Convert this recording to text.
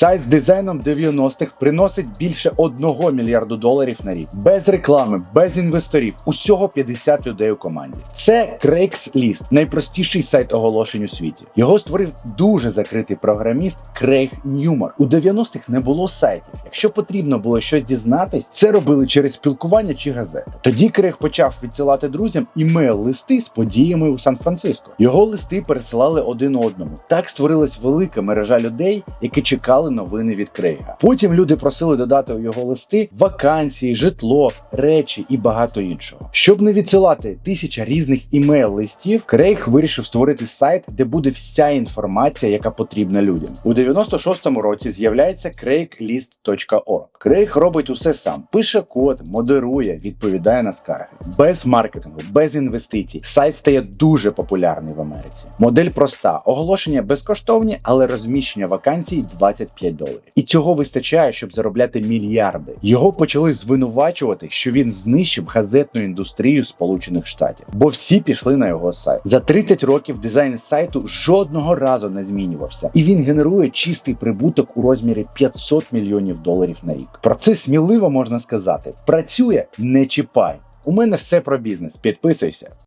Сайт з дизайном 90-х приносить більше 1 мільярду доларів на рік. Без реклами, без інвесторів, усього 50 людей у команді. Це Craigslist, найпростіший сайт оголошень у світі. Його створив дуже закритий програміст Крейг Ньюмар. У 90-х не було сайтів. Якщо потрібно було щось дізнатись, це робили через спілкування чи газети. Тоді Крейг почав відсилати друзям імейл-листи з подіями у Сан-Франциско. Його листи пересилали один одному. Так створилась велика мережа людей, які чекали новини від Крейга. Потім люди просили додати у його листи вакансії, житло, речі і багато іншого. Щоб не відсилати тисяча різних імейл-листів, Крейг вирішив створити сайт, де буде вся інформація, яка потрібна людям. У 96-му році з'являється craiglist.org. Крейг робить усе сам: пише код, модерує, відповідає на скарги. Без маркетингу, без інвестицій. Сайт стає дуже популярний в Америці. Модель проста: оголошення безкоштовні, але розміщення вакансій 25 доларів. І цього вистачає, щоб заробляти мільярди. Його почали звинувачувати, що він знищив газетну індустрію Сполучених Штатів, бо всі пішли на його сайт. За 30 років дизайн сайту жодного разу не змінювався, і він генерує чистий прибуток у розмірі 500 мільйонів доларів на рік. Про це сміливо можна сказати: працює, не чіпай. У мене все про бізнес. Підписуйся.